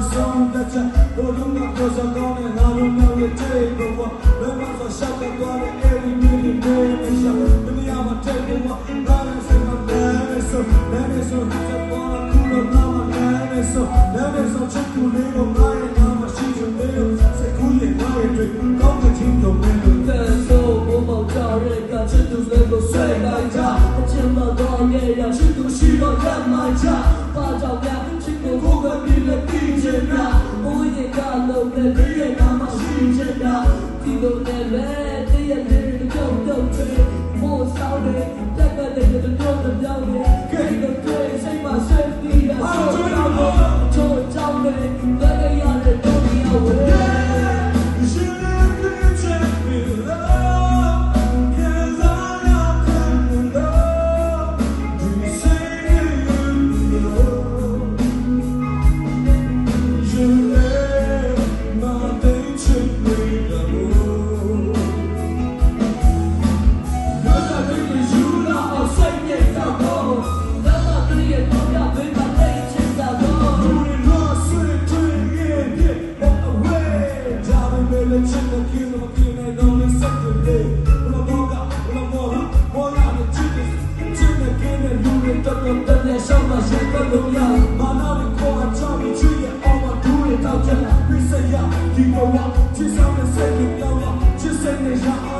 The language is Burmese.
လို့ဆုံးတချဘလုံးကတော့စကောင်းနဲ့ငါတို့မျိုးရဲ့တဲ့ဘဝလောကဆိုရှောက်ကတော့အဲ့ဒီမျိုးတွေနဲ့ရှောက်ဒုတိယမှာတဲ့ဘဝငါနဲ့ဆက်မှာလဲဆိုလဲဆိုဒီကပေါ်ကူလို့နာမလဲဆိုလဲဆိုချက်ကူလေးကို ရုံတက်တဲ့ရှောက်မှာရှင်းပြလို့ရမာနာကိုခေါ်အချောင်းကြီးချွေးရဲ့အော်မဒူးရဲ့တောက်ချက်ပြစ်စရာဒီပေါ်ကချစ်ဆောင်တဲ့စိတ်ကိုပြောင်းရချစ်စိတ်နဲ့ရအောင်